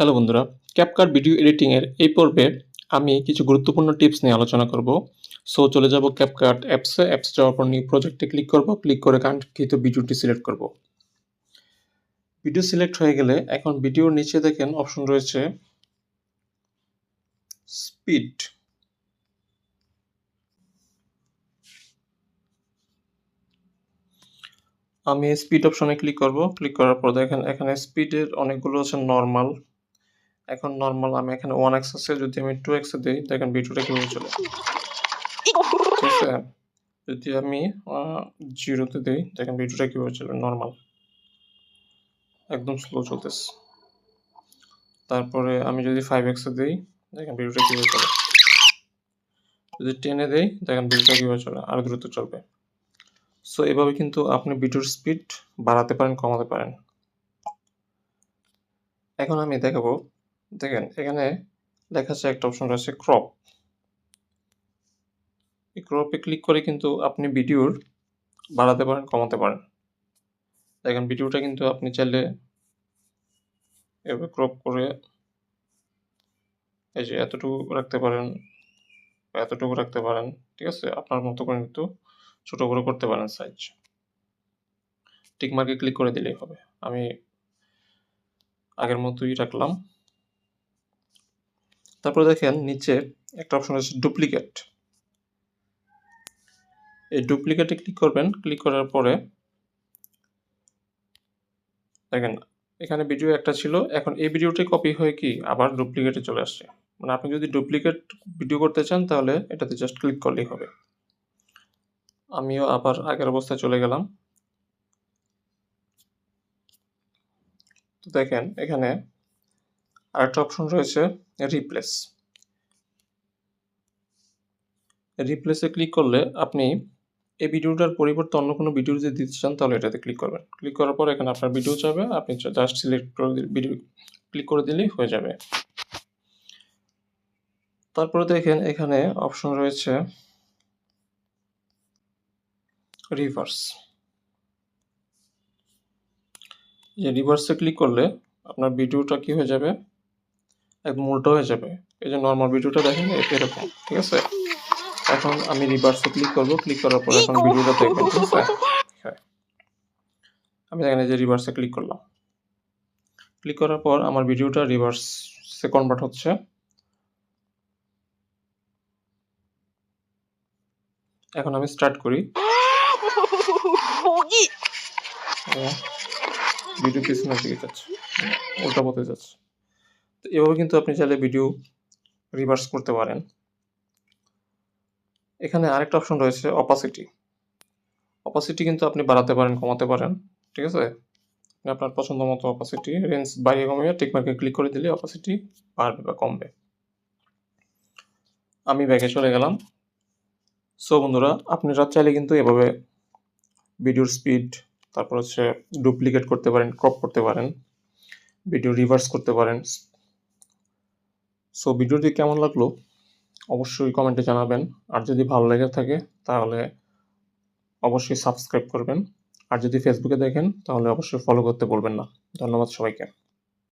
Hello বন্ধুরা CapCut video এডিটিংয়ের এই পর্বে আমি কিছু গুরুত্বপূর্ণ টিপস নিয়ে আলোচনা করব। সো চলে যাব ক্যাপকাট অ্যাপসে অ্যাপস যাওয়ার পর নিউ প্রজেক্টে ক্লিক করব ক্লিক করে কাঙ্ক্ষিত ভিডিওটি সিলেক্ট করব। ভিডিও সিলেক্ট হয়ে গেলে এখন ভিডিওর নিচে দেখেন অপশন রয়েছে স্পিড আমি স্পিড অপশনে ক্লিক করব ক্লিক করার পর দেখেন এখানে স্পিডের অনেকগুলো আছে নর্মাল এখন নর্মাল আমি এখানে ওয়ান এক্স আছে, যদি আমি টু এক্সে দিই, দেখেন ভিডিওটা কীভাবে চলে। যদি আমি জিরোতে দিই, দেখেন ভিডিওটা কীভাবে চলে নর্মাল একদম স্লো চলতেছে। তারপরে আমি যদি ফাইভ এক্সে দিই, দেখেন ভিডিওটা কীভাবে চলে। যদি টেনে দেই, দেখেন ভিডিওটা কীভাবে চলে আরও দ্রুত চলবে। সো এভাবে কিন্তু আপনি ভিডিওর স্পিড বাড়াতে পারেন, কমাতে পারেন। এখন আমি দেখাবো দেখেন, এখানে লেখা আছে একটা অপশন রয়েছে ক্রপ এই ক্রপে ক্লিক করে কিন্তু আপনি ভিডিওর বাড়াতে পারেন, কমাতে পারেন। দেখেন ভিডিওটা কিন্তু আপনি চাইলে এভাবে ক্রপ করে এই যে এতটুকু রাখতে পারেন এতটুকু রাখতে পারেন, ঠিক আছে? আপনার মতো করে কিন্তু ছোট বড় করতে পারেন সাইজ টিক মার্কে ক্লিক করে দিলেই হবে। আমি আগের মতোই রাখলাম। তারপরে দেখেন নিচে একটা অপশন আছে ডুপ্লিকেট এই ডুপ্লিকেটে ক্লিক করবেন ক্লিক করার পরে দেখেন এখানে ভিডিও একটা ছিল, এখন এই ভিডিওটি কপি হয়ে কি আবার ডুপ্লিকেটে চলে আসছে। মানে আপনি যদি ডুপ্লিকেট ভিডিও করতে চান তাহলে এটাতে জাস্ট ক্লিক করলেই হবে। আমিও আবার আগের অবস্থায় চলে গেলাম। তো দেখেন এখানে আরেকটা অপশন রয়েছে রিপ্লেস রিপ্লেসে ক্লিক করলে আপনি এই ভিডিওটার পরিবর্তে অন্য কোনো ভিডিও যদি দিতে চান, তাহলে এটাতে ক্লিক করবেন। ক্লিক করার পর এখানে আপনার ভিডিও চাবে আপনি জাস্ট সিলেক্ট করে ভিডিও ক্লিক করে দিলেই হয়ে যাবে। তারপরে দেখেন এখানে অপশন রয়েছে রিভার্স যে রিভার্সে ক্লিক করলে আপনার ভিডিওটা কি হয়ে যাবে? একদম উল্টো হয়ে যাবে। এই যে নর্মাল ভিডিওটা দেখেন এরকম ঠিক আছে? এখন আমি রিভার্সে ক্লিক করব ক্লিক করার পর এখন ভিডিওটা দেখবেন ঠিক আছে? হ্যাঁ। আমি এখানে যে রিভার্সে ক্লিক করলাম। ক্লিক করার পর আমার ভিডিওটা রিভার্সে কনভার্ট হচ্ছে। এখন আমি স্টার্ট করি। ভিডিও পিছনের দিকে যাচ্ছে উল্টা পথে যাচ্ছে। এভাবে কিন্তু আপনি চাইলে ভিডিও রিভার্স করতে পারেন। এখানে আরেকটা অপশন রয়েছে অপাসিটি অপাসিটি কিন্তু আপনি বাড়াতে পারেন, কমাতে পারেন, ঠিক আছে? আপনি আপনার পছন্দ মতো অপাসিটি রেঞ্জ বাড়িয়ে কমিয়ে টিকমার্কে ক্লিক করে দিলে অপাসিটি বাড়বে বা কমবে। আমি ব্যাগে চলে গেলাম। সো বন্ধুরা আপনারা চাইলে কিন্তু এভাবে ভিডিওর স্পিড তারপর হচ্ছে ডুপ্লিকেট করতে পারেন ক্রপ করতে পারেন ভিডিও রিভার্স করতে পারেন সো ভিডিওটি কেমন লাগল? অবশ্যই কমেন্টে জানাবেন। আর যদি ভালো লেগে থাকে, তাহলে অবশ্যই সাবস্ক্রাইব করবেন। আর যদি ফেসবুকে দেখেন, তাহলে অবশ্যই ফলো করতে বলবেন না। ধন্যবাদ সবাইকে।